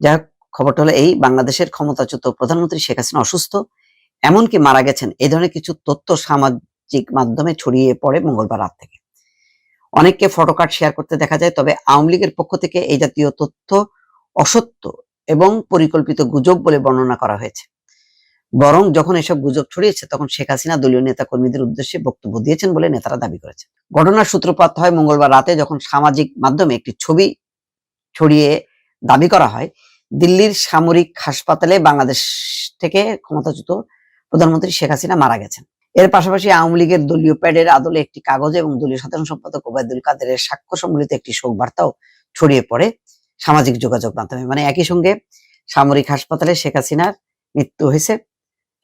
যাই হোক, খবরটা হলো এই, বাংলাদেশের ক্ষমতাচ্যুত প্রধানমন্ত্রী শেখ হাসিনা অসুস্থ, এমনকি মারা গেছেন এই ধরনের কিছু তথ্য সামাজিক মাধ্যমে ছড়িয়ে পড়ে মঙ্গলবার রাত থেকে। অনেককে ফটো কার্ড শেয়ার করতে দেখা যায়, তবে আওয়ামী লীগের পক্ষ থেকে এই জাতীয় তথ্য অসত্য এবং পরিকল্পিত গুজব বলে বর্ণনা করা হয়েছে। বরং যখন এসব গুজব ছড়িয়েছে, তখন শেখ হাসিনা দলীয় নেতা কর্মীদের উদ্দেশ্যে বক্তব্য দিয়েছেন বলে নেতারা দাবি করেছেন। ঘটনার সূত্রপাত হয় মঙ্গলবার রাতে, যখন সামাজিক মাধ্যমে একটি ছবি ছড়িয়ে দাবি করা হয়, দিল্লির সামরিক হাসপাতালে বাংলাদেশ থেকে ক্ষমতাচ্যুত প্রধানমন্ত্রী শেখ হাসিনা মারা গেছেন। এর পাশাপাশি আওয়ামী লীগের দলীয় প্যাডের আদলে একটি কাগজ এবং দলীয় সাধারণ সম্পাদক ওবায়দুল কাদেরের সাক্ষ্য সম্বলিত একটি শোক বার্তাও ছড়িয়ে পড়ে সামাজিক যোগাযোগ মাধ্যমে। মানে একই সঙ্গে সামরিক হাসপাতালে শেখ হাসিনার মৃত্যু হয়েছে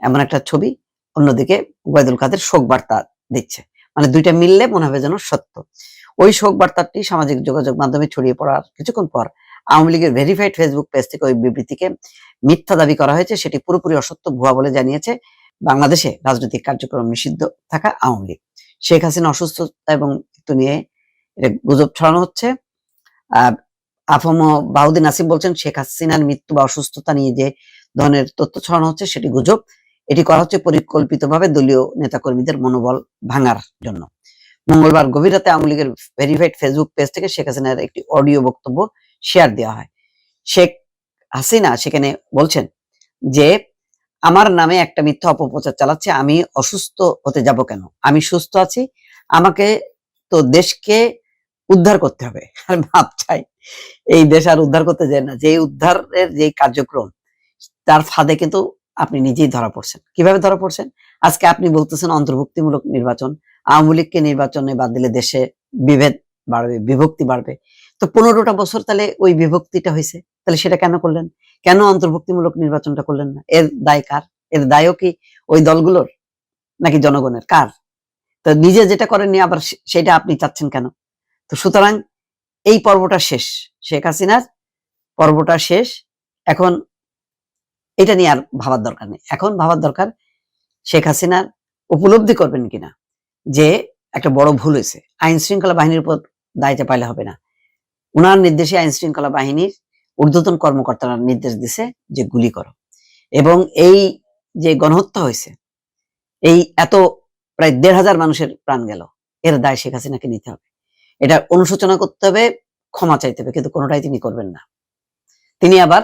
এমন একটা ছবি, অন্যদিকে ওবায়দুল কাদের শোক বার্তা দিচ্ছে। মানে দুইটা মিললে মনে হবে যেন সত্য। ওই শোক বার্তাটি সামাজিক যোগাযোগ মাধ্যমে ছড়িয়ে পড়ার কিছুক্ষণ পর আওয়ামী লীগের ভেরিফাইড ফেসবুক পেজ থেকে ওই বিবৃতিকে মিথ্যা দাবি করা হয়েছে, সেটি পুরোপুরি অসত্য ভুয়া বলে জানিয়েছে বাংলাদেশে রাজনৈতিক কার্যক্রম নিষিদ্ধ থাকা আওয়ামী লীগ। শেখ হাসিনা অসুস্থতা এবং মৃত্যু নিয়ে এটা গুজব ছড়ানো হচ্ছে। আফম বাহুদ্দিন আসিফ বলছেন, শেখ হাসিনার মৃত্যু বা অসুস্থতা নিয়ে যে ধরনের তথ্য ছড়ানো হচ্ছে, সেটি গুজব। এটি করা হচ্ছে পরিকল্পিতভাবে দলীয় নেতাকর্মীদের মনোবল ভাঙার জন্য। মঙ্গলবার গভীর রাতে আওয়ামী লীগের ভেরিফাইড ফেসবুক পেজ থেকে শেখ হাসিনার একটি অডিও বক্তব্য শেয়ার দেওয়া হয়। শেখ হাসিনা সেখানে বলছেন যে, আমার নামে একটা মিথ্যা অপপ্রচার চালাচ্ছে, আমি অসুস্থ হতে যাব কেন? আমি সুস্থ আছি, আমাকে তো দেশকে উদ্ধার করতে হবে। আর ভাব চাই, এই দেশ আর উদ্ধার করতে যায় না। যে উদ্ধারের যে কার্যক্রম, তার ফাঁদে কিন্তু আপনি নিজেই ধরা পড়ছেন। কীভাবে ধরা পড়ছেন? আজকে আপনি বলতেছেন অন্তর্ভুক্তিমূলক নির্বাচন, আওয়ামী লীগকে নির্বাচনে বাদ দিলে দেশে বিভেদ বাড়বে, বিভক্তি বাড়বে। তো পনেরোটা বছর তাহলে ওই বিভক্তিটা হয়েছে। তাহলে সেটা কেন করলেন? কেন অন্তর্ভুক্তিমূলক নির্বাচনটা করলেন না? এর দায় কার? এর দায়ও কি ওই দলগুলোর? নাকি জনগণের? কার? তো নিজে যেটা করেননি আবার সেটা আপনি চাচ্ছেন কেন? তো সুতরাং এই পর্বটা শেষ। শেখ হাসিনার পর্বটা শেষ। এখন এটা নিয়ে আর ভাবার দরকার নেই। এখন ভাবার দরকার শেখ হাসিনার উপলব্ধি করবেন কিনা? যে একটা বড় ভুল হয়েছে। আইন শৃঙ্খলা বাহিনীর উপর দায় চাপাইলে হবে না। উনার নির্দেশে আইন শৃঙ্খলা বাহিনীর ঊর্ধ্বতন কর্মকর্তারা নির্দেশ দিছে যে গুলি করো। এবং এই যে গণহত্যা হয়েছে, এই এত প্রায় দেড় হাজার মানুষের প্রাণ গেল। এর দায় শেখ হাসিনাকে নিতে হবে। এটা অনুশোচনা করতে হবে, ক্ষমা চাইতে হবে, কিন্তু কোনোটাই তিনি করবেন না। তিনি আবার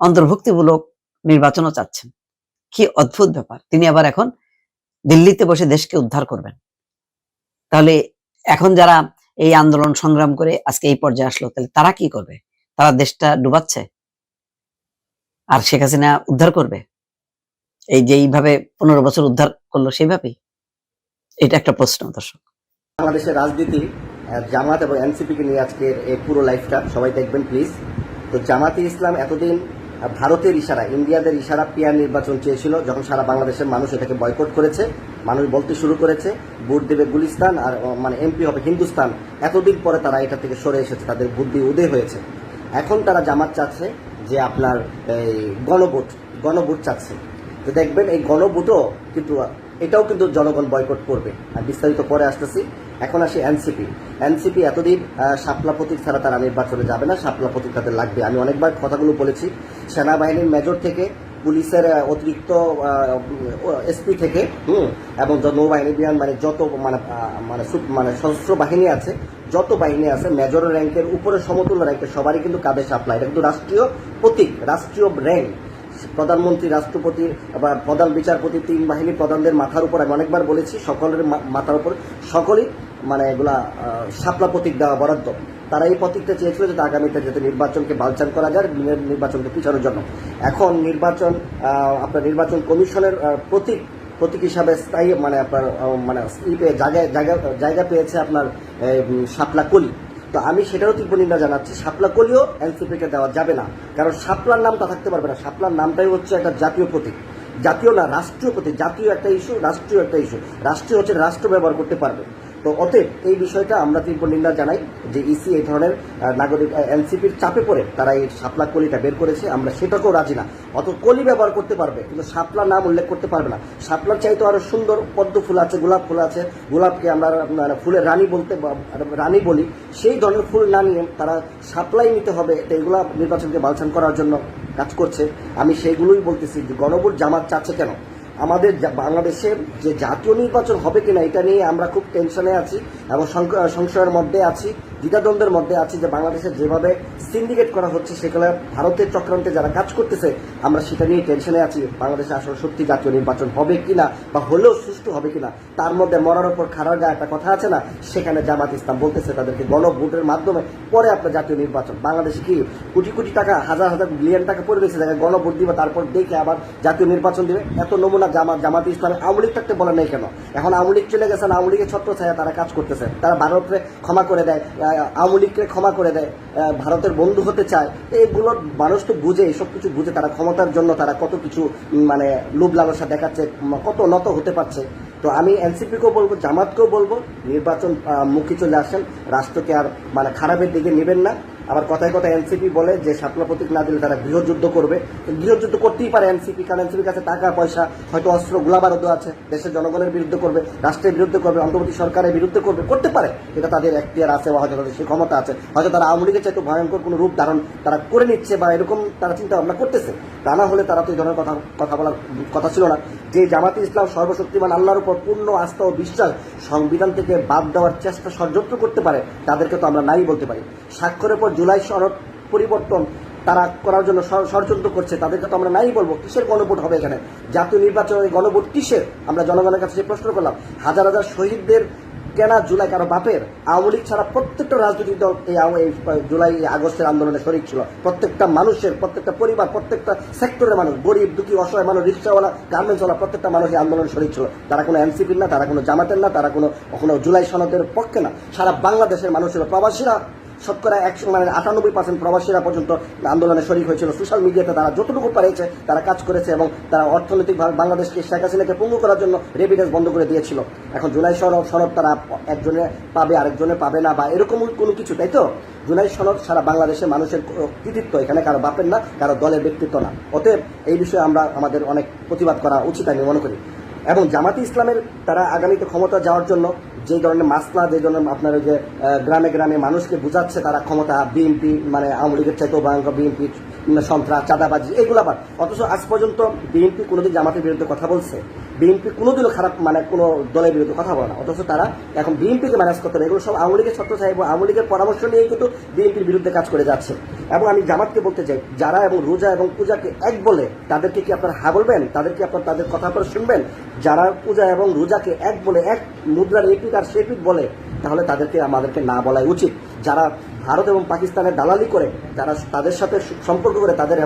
অন্তর্ভুক্তিমূলক নির্বাচনও চাচ্ছেন। কি অদ্ভুত ব্যাপার। তিনি আবার এখন দিল্লিতে বসে দেশকে উদ্ধার করবেন। তাহলে এখন যারা এই আন্দোলন সংগ্রাম করে আজকে এই পর্যায়ে আসলো। তাহলে তারা কি করবে? তারা দেশটা ডুবাচ্ছে? আর শেখ হাসিনা উদ্ধার করবে? এই যে এইভাবে পনেরো বছর উদ্ধার করল সেইভাবেই এটা একটা প্রশ্ন, দর্শক। বাংলাদেশের রাজনীতি জামাত এবং এনসিপি কে নিয়ে আজকের এই পুরো লাইফটা সবাই দেখবেন প্লিজ তো জামাতে ইসলাম এতদিন ভারতের ইশারা, ইন্ডিয়াদের ইশারা পিয়ার নির্বাচন চেয়েছিল যখন সারা বাংলাদেশের মানুষ এটাকে বয়কট করেছে, মানুষ বলতে শুরু করেছে, ভোট দেবে গুলিস্তান আর মানে এমপি হবে হিন্দুস্তান। এতদিন পরে তারা এটা থেকে সরে এসেছে, তাদের বুদ্ধি উদয় হয়েছে। এখন তারা জামাত চাচ্ছে যে আপনার এই গণভোট গণভোট চাচ্ছে। তো দেখবেন এই গণভোটও কিন্তু, এটাও কিন্তু জনগণ বয়কট করবে। আর বিস্তারিত পরে আসতেছি। এখন আসি এনসিপি এনসিপি এতদিন শাপলা প্রতীক ছাড়া তারা নির্বাচনে যাবে না। শাপলা প্রতীক তাদের লাগবে। আমি অনেকবার কথাগুলো বলেছি। সেনাবাহিনীর মেজর থেকে, পুলিশের অতিরিক্ত এসপি থেকে, হুম, এবং নৌবাহিনী, বিমান মানে যত মানে মানে মানে সশস্ত্র বাহিনী আছে, যত বাহিনী আছে মেজর র্যাঙ্কের উপরে, সমতুল্য র্যাঙ্কের সবারই কিন্তু কাঁধে সাপলা এটা কিন্তু রাষ্ট্রীয় প্রতীক, রাষ্ট্রীয় র্যাঙ্ক প্রধানমন্ত্রী, রাষ্ট্রপতি, বা প্রধান বিচারপতি, তিন বাহিনী প্রধানদের মাথার উপর আমি অনেকবার বলেছি, সকলের মাথার উপর, সকলেই মানে এগুলা শাপলা প্রতীক দেওয়া বরাদ্দ। তারা এই প্রতীকটা চেয়েছিল যাতে আগামীতে যাতে নির্বাচনকে বালচান করা যায় নির্বাচনকে পিছানোর জন্য। এখন নির্বাচন আপনার নির্বাচন কমিশনের প্রতীক প্রতীক হিসাবে স্থায়ী মানে আপনার মানে জায়গায়, জায়গা জায়গা পেয়েছে আপনার শাপলা কলি। তো আমি সেটারও তীব্র নিন্দা জানাচ্ছি। সাপলা কলিও এনসিপিকে দেওয়া যাবে না। কারণ সাপলার নামটা থাকতে পারবে না। সাপলার নামটাই হচ্ছে একটা জাতীয় প্রতীক। জাতীয় না, রাষ্ট্রীয় প্রতীক। জাতীয় একটা ইস্যু রাষ্ট্রীয় একটা ইস্যু রাষ্ট্রীয় হচ্ছে রাষ্ট্র ব্যবহার করতে পারবে। তো অতএব এই বিষয়টা আমরা তীব্র নিন্দা জানাই যে ইসি এই ধরনের নাগরিক এনসিপির চাপে পড়ে তারা এই শাপলা কলিটা বের করেছে, আমরা সেটাকেও রাজি না। অত কলি ব্যবহার করতে পারবে, কিন্তু শাপলা নাম উল্লেখ করতে পারবে না। শাপলার চাইতে আরও সুন্দর পদ্ম ফুল আছে, গোলাপ ফুল আছে, গোলাপকে আমরা ফুলের রানী বলতে রানী বলি, সেই ধরনের ফুল না নিয়ে তারা সাপ্লাই নিতে হবে এগুলা নির্বাচনকে বালছান করার জন্য কাজ করছে। আমি সেইগুলোই বলতেছি যে গণভোট জামাত চাচ্ছে কেন? আমাদের বাংলাদেশের যে জাতীয় নির্বাচন হবে কিনা এটা নিয়ে আমরা খুব টেনশনে আছি এবং সংশয়ের মধ্যে আছি, দ্বিধাদ্বন্দ্বের মধ্যে আছি যে বাংলাদেশে যেভাবে সিন্ডিকেট করা হচ্ছে সেগুলো ভারতের চক্রান্তে যারা কাজ করতেছে, আমরা সেটা নিয়ে টেনশনে আছি, বাংলাদেশে আসলে সত্যি জাতীয় নির্বাচন হবে কিনা বা হলেও সুষ্ঠু হবে কিনা, তার মধ্যে মরার উপর খারার গায়ে একটা কথা আছে না, সেখানে জামাত ইসলাম বলতেছে তাদেরকে গণভোটের মাধ্যমে, পরে আপনার জাতীয় নির্বাচন, বাংলাদেশে কি কোটি কোটি টাকা, হাজার হাজার বিলিয়ন টাকা পড়ে রয়েছে জায়গায় গণভোট দিবে, তারপর দেখে আবার জাতীয় নির্বাচন দিবে, এত নমুনা জামাত জামাত ইসলামের আওয়ামী থাকতে বলে নেই কেন? এখন আওয়ামী লীগ চলে গেছেন আওয়ামী লীগের ছত্র ছায়া তারা কাজ করতেছে, তারা ভারতকে ক্ষমা করে দেয় আওয়ামী লীগকে ক্ষমা করে দেয় ভারতের বন্ধু হতে চায়, এগুলো মানুষ তো বুঝে এসব কিছু বুঝে, তারা ক্ষমতার জন্য তারা কত কিছু মানে লোভ লালসা দেখাচ্ছে কত নত হতে পারছে। তো আমি এনসিপিকেও বলব, জামাতকেও বলব, নির্বাচন মুখী চলে আসেন, রাষ্ট্রকে আর মানে খারাপের দিকে নেবেন না। আবার কথায় কথায় এনসিপি বলে যে শাপলা প্রতীক না দিলে তারা গৃহযুদ্ধ করবে। গৃহযুদ্ধ করতেই পারে এনসিপি, কারণ এনসিপির কাছে টাকা, পয়সা, হয়তো অস্ত্র গোলাবারুদ আছে। দেশের জনগণের বিরুদ্ধে করবে, রাষ্ট্রের বিরুদ্ধে করবে, অন্তর্বর্তী সরকারের বিরুদ্ধে করবে, করতে পারে। এটা তাদের এখতিয়ার আছে বা হয়তো তাদের ক্ষমতা আছে। হয়তো তারা আওয়ামী লীগের চাইতে ভয়ঙ্কর কোনো রূপ ধারণ তারা করে নিচ্ছে বা এরকম তারা চিন্তা ভাবনা করতেছে। তা না হলে তারা তো এই ধরনের কথা কথা বলার কথা ছিল না। যে জামাতে ইসলাম সর্বশক্তিমান আল্লাহর উপর পূর্ণ আস্থা ও বিশ্বাস সংবিধান থেকে বাদ দেওয়ার চেষ্টা ষড়যন্ত্র করতে পারে, তাদেরকে তো আমরা নাই বলতে পারি। স্বাক্ষরের পর জুলাই সনদ পরিবর্তন তারা করার জন্য ষড়যন্ত্র করছে, তাদেরকে তো আমরা নাই বলব, কিসের গণভোট হবে এখানে? জাতীয় নির্বাচনের গণভোট কিসের? আমরা জনগণের কাছে সেই প্রশ্ন করলাম। হাজার হাজার শহীদদের কেনা জুলাই কারও বাপের? আওয়ামী লীগ ছাড়া প্রত্যেকটা রাজনৈতিক দল এই জুলাই আগস্টের আন্দোলনে শরিক ছিল। প্রত্যেকটা মানুষের, প্রত্যেকটা পরিবার, প্রত্যেকটা সেক্টরের মানুষ, গরিব, দুঃখী, অসহায় মানুষ, রিক্সাওয়ালা গার্মেন্টসওয়ালা প্রত্যেকটা মানুষ এই আন্দোলনে শরিক ছিল। তারা কোনো এনসিপির না, তারা কোনো জামাতের না, তারা কোনো কোনো জুলাই সনদের পক্ষে না। সারা বাংলাদেশের মানুষ ছিল প্রবাসীরা শতকরা একশো মানে আটানব্বই পার্সেন্ট প্রবাসীরা পর্যন্ত আন্দোলনে শরিক হয়েছিল। সোশ্যাল মিডিয়াতে তারা যতটুকু পারেছে, তারা কাজ করেছে এবং তারা অর্থনৈতিকভাবে বাংলাদেশকে শেখ হাসিনাকে পঙ্গু করার জন্য রেভিডেন্স বন্ধ করে দিয়েছিল। এখন জুলাই সনদ সনদ তারা একজনে পাবে, আরেকজনে পাবে না বা এরকম কোনো কিছু, তাই তো? জুলাই সনদ সারা বাংলাদেশের মানুষের কৃতিত্ব এখানে, কারও বাপের না, কারও দলের ব্যক্তিত্ব না। অতএব এই বিষয়ে আমরা আমাদের অনেক প্রতিবাদ করা উচিত, আমি মনে করি। এবং জামাতি ইসলামের তারা আগামীতে ক্ষমতা যাওয়ার জন্য যে ধরনের মাসলা, যে ধরনের আপনার যে গ্রামে গ্রামে মানুষকে বুঝাচ্ছে তারা ক্ষমতা, বিএনপি মানে আওয়ামী লীগের চাইতেও ভয়ঙ্কর বিএনপি সন্ত্রাস, চাঁদাবাজি, এগুলো আবার অথচ আজ পর্যন্ত বিএনপি কোনোদিন জামাতের বিরুদ্ধে কথা বলছে। বিএনপি কোনোদিনও খারাপ মানে কোনো দলের বিরুদ্ধে কথা বলে না। অথচ তারা এখন বিএনপিকে ম্যানেজ করতে হবে এগুলো সব আওয়ামী লীগের ছত্র সাহেব আওয়ামী লীগের পরামর্শ নিয়েই কিন্তু বিএনপির বিরুদ্ধে কাজ করে যাচ্ছে। এবং আমি জামাতকে বলতে চাই, যারা এবং রোজা এবং পূজাকে এক বলে তাদেরকে কি আপনারা হা বলবেন? তাদেরকে আপনার তাদের কথা আপনারা শুনবেন? যারা পূজা এবং রোজাকে এক বলে, এক মুদ্রার এপিক আর সেপিক বলে, তাহলে তাদেরকে আমাদেরকে না বলাই উচিত। যারা ভারত এবং পাকিস্তানের দালালি করে তারা তাদের সাথে সম্পর্ক করে তাদের